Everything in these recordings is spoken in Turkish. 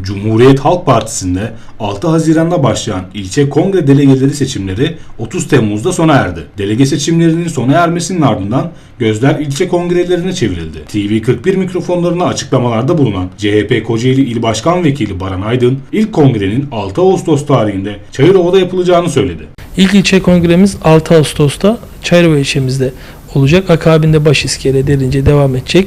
Cumhuriyet Halk Partisi'nde 6 Haziran'da başlayan ilçe kongre delegeleri seçimleri 30 Temmuz'da sona erdi. Delege seçimlerinin sona ermesinin ardından gözler ilçe kongrelerine çevrildi. TV41 mikrofonlarına açıklamalarda bulunan CHP Kocaeli İl Başkan Vekili Baran Aydın, ilk kongrenin 6 Ağustos tarihinde Çayırova'da yapılacağını söyledi. İlk ilçe kongremiz 6 Ağustos'ta Çayırova ilçemizde olacak. Akabinde Başiskele, Derince devam edecek.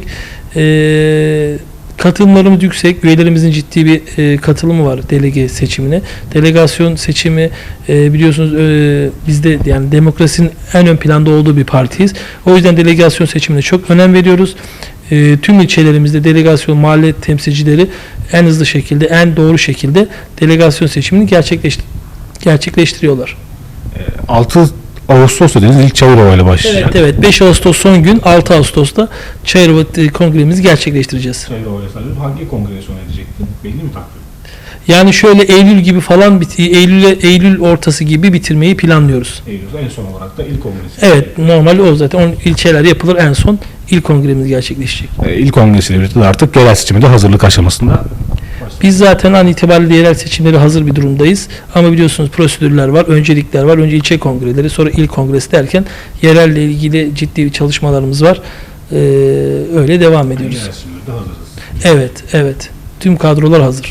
Ee, katılımlarımız yüksek. Üyelerimizin ciddi bir e, katılımı var delege seçimine. Delegasyon seçimi e, biliyorsunuz e, bizde yani demokrasinin en ön planda olduğu bir partiyiz. O yüzden delegasyon seçimine çok önem veriyoruz. E, tüm ilçelerimizde delegasyon mahalle temsilcileri en hızlı şekilde, en doğru şekilde delegasyon seçimini gerçekleştir gerçekleştiriyorlar. 6 Ağustos dediniz ilk Çayırova ile başlayacak. Evet evet 5 Ağustos son gün 6 Ağustos'ta Çayırova e, kongremizi gerçekleştireceğiz. Çayırova'ya sadece hangi kongreye sona edecekti? Belli mi takvim? Yani şöyle Eylül gibi falan bit Eylül Eylül ortası gibi bitirmeyi planlıyoruz. Eylül'de en son olarak da ilk kongresi. Evet normal o zaten on ilçeler yapılır en son ilk kongremiz gerçekleşecek. Ee, İlk kongresiyle birlikte artık yerel seçiminde hazırlık aşamasında. Biz zaten an itibariyle yerel seçimlere hazır bir durumdayız. Ama biliyorsunuz prosedürler var, öncelikler var. Önce ilçe kongreleri, sonra il kongresi derken yerelle ilgili ciddi bir çalışmalarımız var. Ee, öyle devam ediyoruz. Evet, evet. Tüm kadrolar hazır.